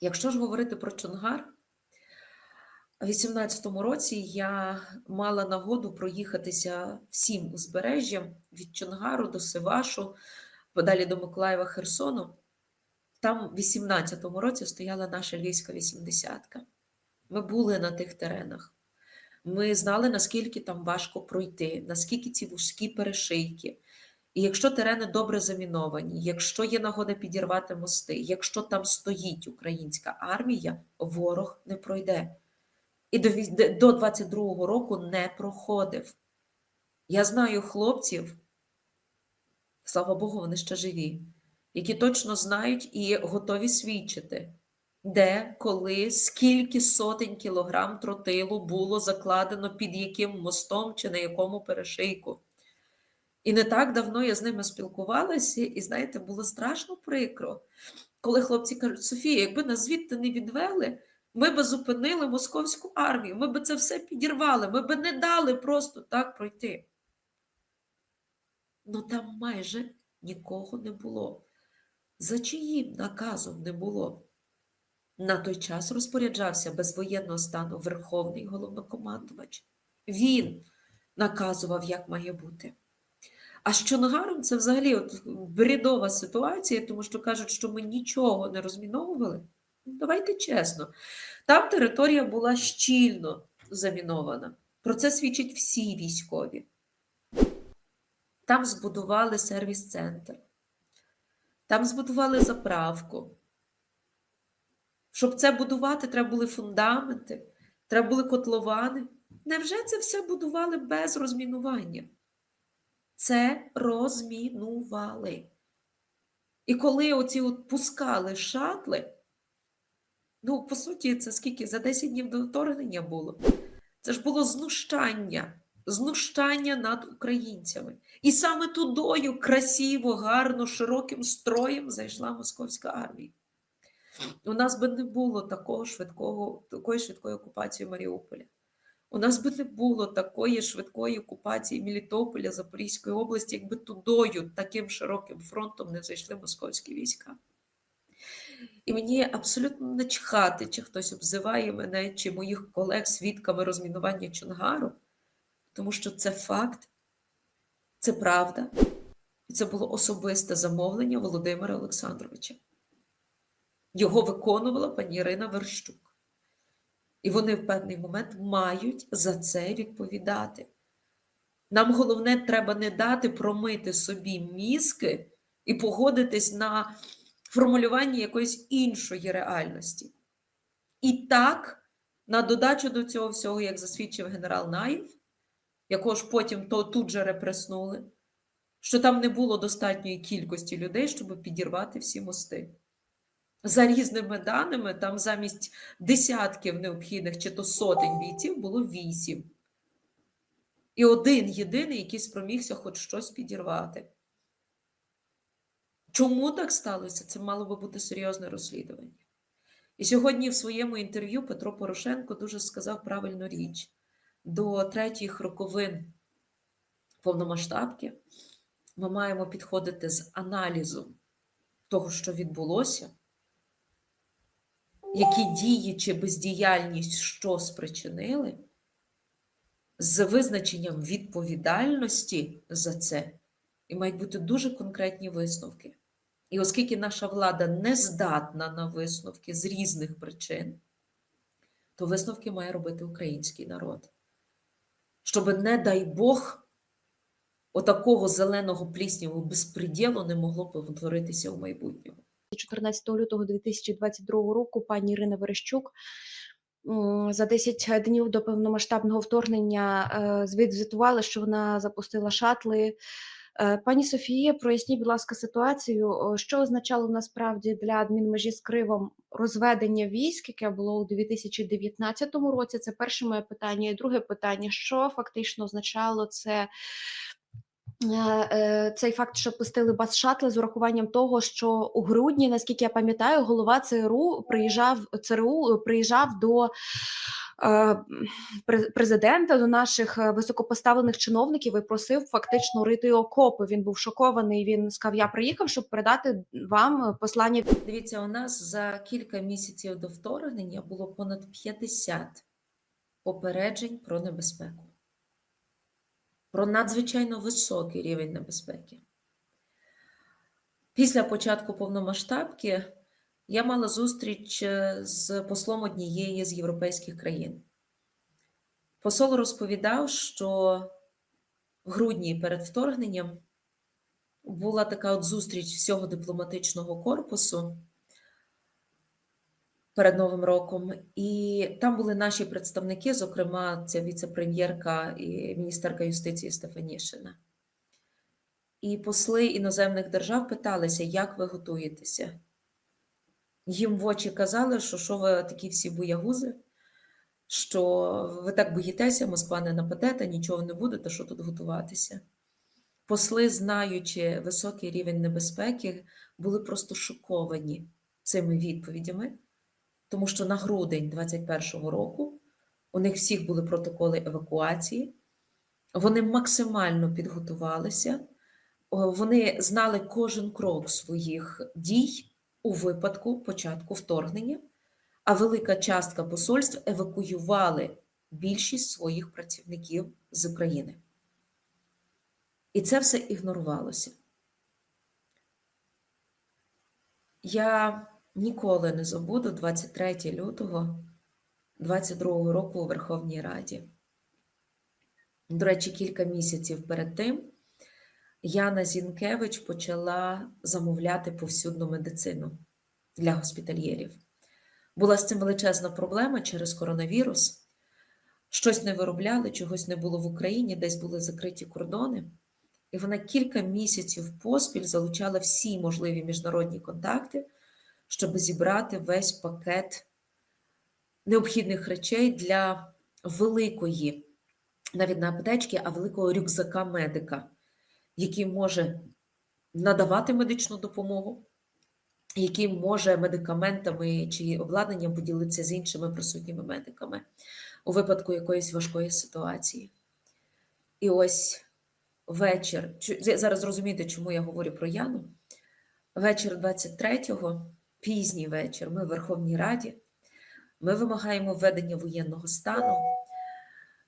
Якщо ж говорити про Чонгар, у 18-му році я мала нагоду проїхатися всім узбережжям від Чонгару до Сивашу, подалі до Миколаєва Херсону. Там в 18-му році стояла наша львівська 80-ка. Ми були на тих теренах. Ми знали, наскільки там важко пройти, наскільки ці вузькі перешийки. І якщо терени добре заміновані, якщо є нагода підірвати мости, якщо там стоїть українська армія, ворог не пройде. І до віз- до 22-го року не проходив. Я знаю хлопців, слава Богу, вони ще живі, які точно знають і готові свідчити, де, коли, скільки сотень кілограм тротилу було закладено під яким мостом чи на якому перешийку. І не так давно я з ними спілкувалася, і знаєте, було страшно прикро, коли хлопці кажуть: Софія, якби нас звідти не відвели, ми би зупинили московську армію, ми би це все підірвали, ми би не дали просто так пройти. Ну там майже нікого не було. За чиїм наказом не було? На той час розпоряджався без воєнного стану Верховний головнокомандувач. Він наказував, як має бути. А з Чонгаром це взагалі от бредова ситуація, тому що кажуть, що ми нічого не розміновували. Ну, Давайте чесно. Там територія була щільно замінована. Про це свідчать всі військові. Там збудували сервіс-центр, там збудували заправку. Щоб це будувати, треба були фундаменти, треба були котловани. Невже це все будували без розмінування? Це розмінували. І коли оці от пускали шатли, ну, по суті, це скільки? За 10 днів до вторгнення було. Це ж було знущання, знущання над українцями. І саме тудою красиво, гарно, широким строєм зайшла московська армія. У нас би не було такого швидкого, такої швидкої окупації Маріуполя. У нас би не було такої швидкої окупації Мелітополя, Запорізької області, якби тудою, таким широким фронтом не зайшли московські війська. І мені абсолютно начхати, чи хтось обзиває мене, чи моїх колег свідками розмінування Чонгару, тому що це факт, це правда, і це було особисте замовлення Володимира Олександровича. Його виконувала пані Ірина Верщук. І вони в певний момент мають за це відповідати. Нам головне, треба не дати промити собі мізки і погодитись на формулювання якоїсь іншої реальності. І так, на додачу до цього всього, як засвідчив генерал Наїв, якого ж потім то тут же репреснули, що там не було достатньої кількості людей, щоб підірвати всі мости. За різними даними, там замість десятків необхідних чи то сотень бійців було вісім. І один єдиний, який спромігся хоч щось підірвати. Чому так сталося? Це мало би бути серйозне розслідування. І сьогодні в своєму інтерв'ю Петро Порошенко дуже сказав правильну річ. До третіх роковин повномасштабки ми маємо підходити з аналізом того, що відбулося, які дії чи бездіяльність що спричинили, з визначенням відповідальності за це, і мають бути дуже конкретні висновки. І оскільки наша влада не здатна на висновки з різних причин, то висновки має робити український народ. Щоб, не дай Бог, отакого зеленого пліснявого безпреділу не могло повторитися у майбутньому. 14 лютого 2022 року пані Ірина Верещук за 10 днів до повномасштабного вторгнення е, що вона запустила шатли. Е, Пані Софія, проясніть, будь ласка, ситуацію, що означало насправді для адмінмежі з Кривом розведення військ, яке було у 2019 році. Це перше моє питання. І друге питання: що фактично означало це Е, е, Цей факт, що пустили бас-шатли з урахуванням того, що у грудні, наскільки я пам'ятаю, голова ЦРУ приїжджав ЦРУ приїжджав до е, президента, до наших е, високопоставлених чиновників і просив фактично рити окопи. Він був шокований. Він сказав: Я приїхав, щоб передати вам послання Дивіться, у нас за кілька місяців до вторгнення було понад 50 попереджень про небезпеку, про надзвичайно високий рівень небезпеки. Pісля початку повномасштабки я мала зустріч е, з послом однієї з європейських країн. Посол розповідав, що в грудні перед вторгненням була така от зустріч всього дипломатичного корпусу перед Новим роком, і там були наші представники, зокрема, ця віце-прем'єрка і міністерка юстиції Стефанішина. І посли іноземних держав питалися, як ви готуєтеся. Їм в очі казали, що що ви такі всі боягузи, що ви так боїтеся, Москва не нападе, та нічого не будете, що тут готуватися. Посли, знаючи високий рівень небезпеки, були просто шоковані цими відповідями, тому що на грудень 2021 року у них всіх були протоколи евакуації, вони максимально підготувалися, вони знали кожен крок своїх дій у випадку початку вторгнення, а велика частка посольств евакуювали більшість своїх працівників з України. І це все ігнорувалося. Я ніколи не забуду 23 лютого 22 року у Верховній Раді. До речі, кілька місяців перед тим Яна Зінкевич почала замовляти повсюдну медицину для госпітальєрів. Була з цим величезна проблема через коронавірус. Щось не виробляли, чогось не було в Україні, десь були закриті кордони. І вона кілька місяців поспіль залучала всі можливі міжнародні контакти, щоб зібрати весь пакет необхідних речей для великої, навіть не аптечки, а великого рюкзака медика, який може надавати медичну допомогу, який може медикаментами чи обладнанням поділитися з іншими присутніми медиками у випадку якоїсь важкої ситуації. І ось вечір. Зараз зрозумієте, чому я говорю про Яну. Вечір 23-го, пізній вечір, ми в Верховній Раді. Ми вимагаємо введення воєнного стану.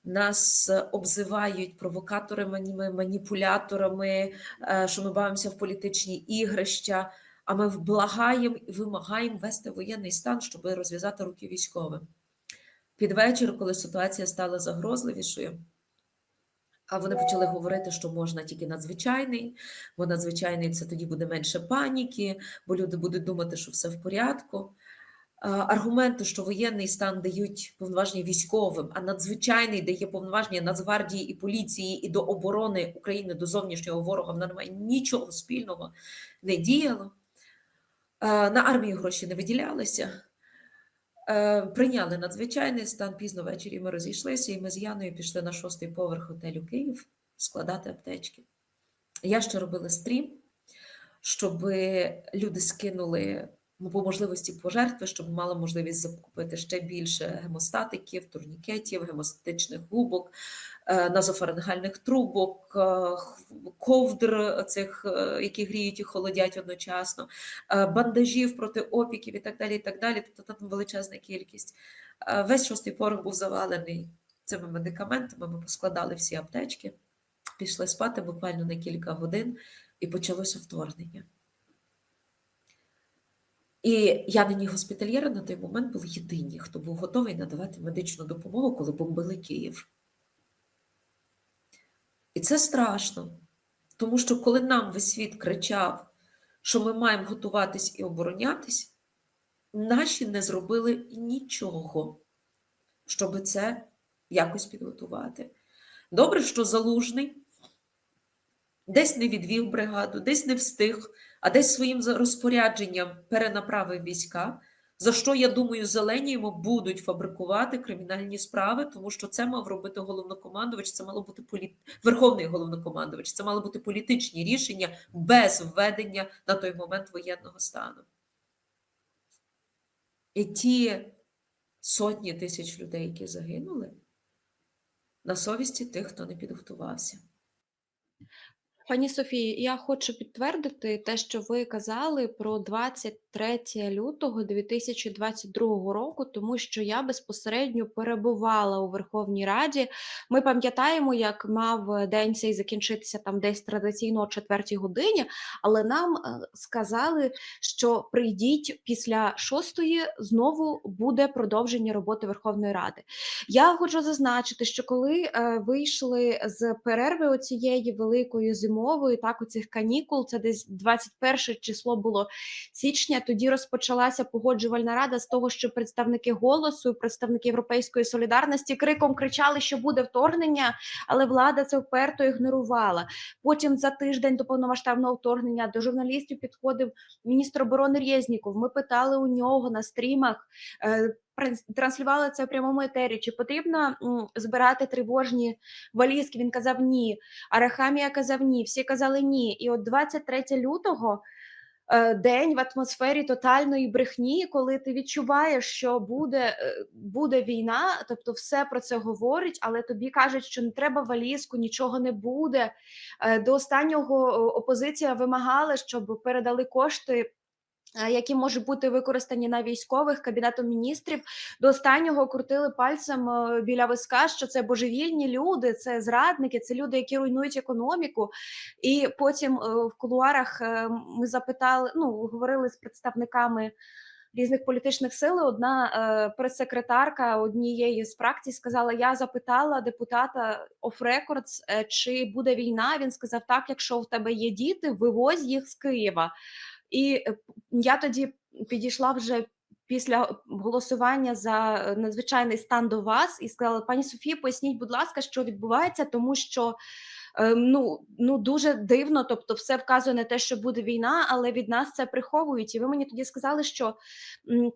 Нас е, обзивають провокаторами, маніпуляторами, е, що ми бавимося в політичні ігрища. А ми благаємо і вимагаємо ввести воєнний стан, щоб розв'язати руки військовим. Під вечір, коли ситуація стала загрозливішою, а вони почали говорити, що можна тільки надзвичайний, бо надзвичайний це тоді буде менше паніки, бо люди будуть думати, що все в порядку. Аргументи, що воєнний стан дають повноваження військовим, а надзвичайний дає повноваження Нацгвардії і поліції і до оборони України, до зовнішнього ворога, вона не має нічого спільного, не діяло. На армію гроші не виділялися. Е, Прийняли надзвичайний стан пізно ввечері. Ми розійшлися, і ми з Яною пішли на шостий поверх готелю Київ складати аптечки. Я ще робила стрім, щоб люди скинули ну, по можливості пожертви, щоб мала можливість закупити ще більше гемостатиків, турнікетів, гемостатичних губок, е, назофарингальних трубок, е, ковдр, цих, е, які гріють і холодять одночасно бандажів проти опіків і так далі. і так далі. Тобто там величезна кількість. Весь шостий поверх був завалений цими медикаментами. Ми поскладали всі аптечки, пішли спати буквально на кілька годин, і почалося вторгнення. І я нині госпітальєри на той момент були єдині, хто був готовий надавати медичну допомогу, коли бомбили Київ. І це страшно, тому що коли нам весь світ кричав, що ми маємо готуватись і оборонятись, наші не зробили нічого, щоб це якось підготувати. Добре, що залужний десь не відвів бригаду, десь не встиг, а десь своїм розпорядженням перенаправив війська. За що, я думаю, зелені йому будуть фабрикувати кримінальні справи, тому що це мав робити головнокомандувач, це мало бути політ... верховний головнокомандувач, це мало бути політичні рішення без введення на той момент воєнного стану. І ті сотні тисяч людей, які загинули, на совісті тих, хто не підготувався. Пані Софії, я хочу підтвердити те, що ви казали про 23 лютого 2022 року, тому що я безпосередньо перебувала у Верховній Раді. Ми пам'ятаємо, як мав день цей закінчитися там десь традиційно о 4 годині, але нам е, сказали, що прийдіть після шостої знову буде продовження роботи Верховної Ради. Я хочу зазначити, що коли е, вийшли з перерви оцієї великої зимової, так оцих канікул, це десь 21 число було січня. Тоді розпочалася погоджувальна рада з того, що представники голосу, представники європейської солідарності криком кричали, що буде вторгнення, але влада це вперто ігнорувала. Потім за тиждень до повномасштабного вторгнення до журналістів підходив міністр оборони Резніков. Ми питали у нього на стрімах. Транслювали це в прямому етері. Чи потрібно збирати тривожні валізки? Він казав ні. Арахамія казав ні. Всі казали ні. І от 23 лютого. е, День в атмосфері тотальної брехні, коли ти відчуваєш, що буде, е, буде війна, тобто все про це говорить, але тобі кажуть, що не треба валізку, нічого не буде. Е, До останнього опозиція вимагала, щоб передали кошти які можуть бути використані на військових кабінетом міністрів. До останнього крутили пальцем е, біля виска, що це божевільні люди, це зрадники, це люди, які руйнують економіку. І потім е, в кулуарах е, ми запитали, ну говорили з представниками. Різних політичних сил одна е, прес-секретарка однієї з фракцій сказала: Я запитала депутата off records, е, чи буде війна. Він сказав: Так, якщо в тебе є діти, вивозь їх з Києва. І е, я тоді підійшла вже після голосування за е, надзвичайний стан до вас і сказала: пані Софія, поясніть, будь ласка, що відбувається, тому що. е, Ну, ну дуже дивно, тобто, все вказує на те, що буде війна, але від нас це приховують. І ви мені тоді сказали, що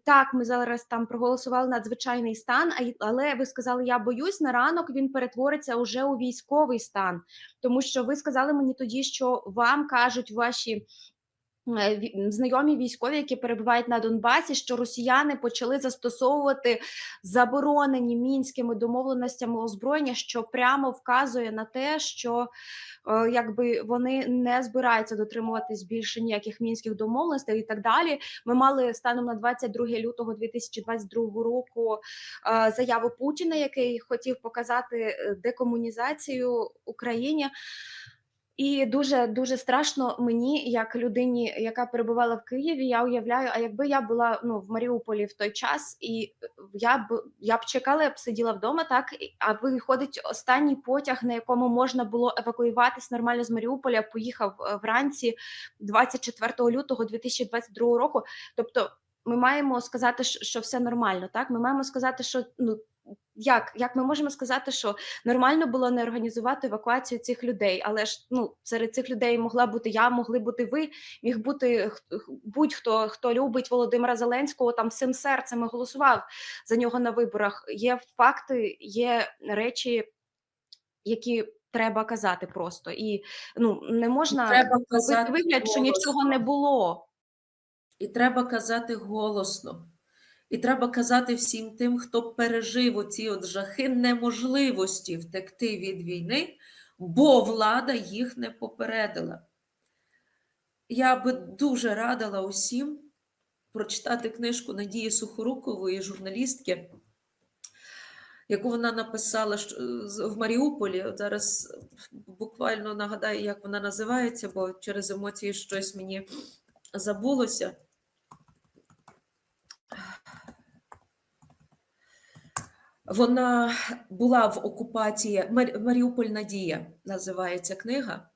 так, ми зараз там проголосували надзвичайний стан, але ви сказали, я боюсь, на ранок він перетвориться уже у військовий стан, тому що ви сказали мені тоді, що вам кажуть ваші знайомі військові, які перебувають на Донбасі, що росіяни почали застосовувати заборонені мінськими домовленостями озброєння, що прямо вказує на те, що е, якби вони не збираються дотримуватись більше ніяких мінських домовленостей і так далі. Ми мали станом на 22 лютого 2022 року е, заяву Путіна, який хотів показати е, декомунізацію Україні. І дуже дуже страшно мені, як людині, яка перебувала в Києві. Я уявляю, а якби я була ну в Маріуполі в той час, і я б я б чекала, я б сиділа вдома, так а виходить останній потяг, на якому можна було евакуюватись нормально з Маріуполя. Поїхав е, вранці 24 лютого 2022 року. Тобто, ми маємо сказати, що все нормально. Так, ми маємо сказати, що ну як, як ми можемо сказати, що нормально було не організувати евакуацію цих людей, але ж ну серед цих людей могла бути я, могли бути ви, міг бути будь-хто, хто любить Володимира Зеленського, там всім серцем і голосував за нього на виборах. Є факти, є речі, які треба казати просто, і ну не можна Треба казати вигляд, що нічого не було. І треба казати голосно. І треба казати всім тим, хто пережив оці от жахи неможливості втекти від війни, бо влада їх не попередила. Я би дуже радила усім прочитати книжку Надії Сухорукової, журналістки, яку вона написала в Маріуполі. Зараз буквально нагадаю, як вона називається, бо через емоції щось мені забулося. Вона була в окупації Мар- Маріуполь Надія називається книга.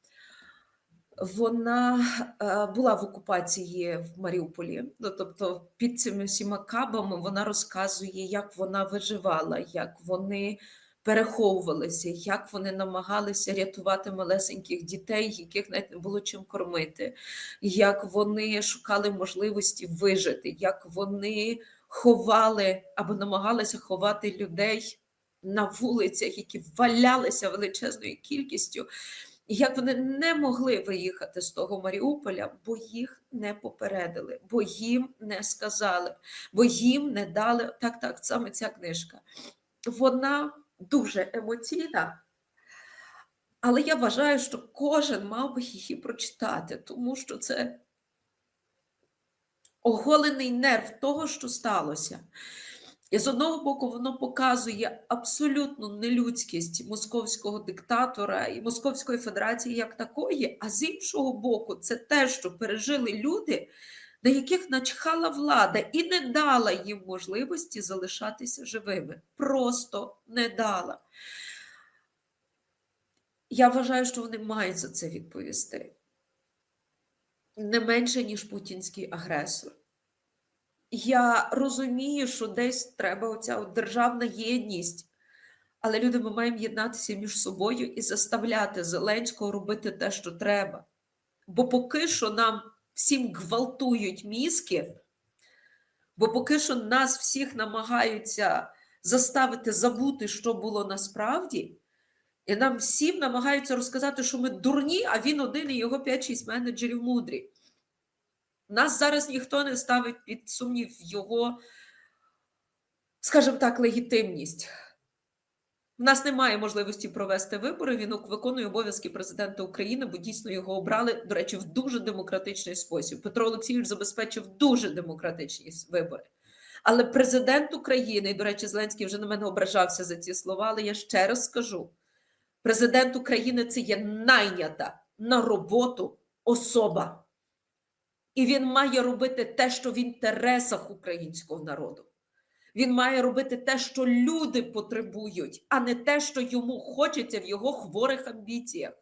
Вона е, була в окупації в Маріуполі. Ну, тобто, під цими всіма кабами вона розказує, як вона виживала, як вони переховувалися, як вони намагалися рятувати малесеньких дітей, яких навіть не було чим кормити, як вони шукали можливості вижити, як вони ховали або намагалися ховати людей на вулицях, які валялися величезною кількістю, як вони не могли виїхати з того Маріуполя, бо їх не попередили, бо їм не сказали, бо їм не дали так, так, саме ця книжка. Вона дуже емоційна, але я вважаю, що кожен мав би її прочитати, тому що це оголений нерв того, що сталося. І з одного боку, воно показує абсолютну нелюдськість московського диктатора і Московської Федерації як такої, а з іншого боку, це те, що пережили люди, на яких начхала влада і не дала їм можливості залишатися живими. Просто не дала. Я вважаю, що вони мають за це відповісти. Не менше, ніж путінський агресор. Я розумію, що десь треба оця от державна єдність, але люди, ми маємо єднатися між собою і заставляти Зеленського робити те, що треба. Бо поки що нам всім гвалтують мізки, бо поки що нас всіх намагаються заставити забути, що було насправді, і нам всім намагаються розказати, що ми дурні, а він один і його 5-6 менеджерів мудрі. Нас зараз ніхто не ставить під сумнів його, скажімо так, легітимність. У нас немає можливості провести вибори. Він виконує обов'язки президента України, бо дійсно його обрали, до речі, в дуже демократичний спосіб. Петро Олексійович забезпечив дуже демократичні вибори. Але президент України, і, до речі, Зеленський вже на мене ображався за ці слова, але я ще раз скажу: президент України це є найнята на роботу особа. І він має робити те, що в інтересах українського народу. Він має робити те, що люди потребують, а не те, що йому хочеться в його хворих амбіціях.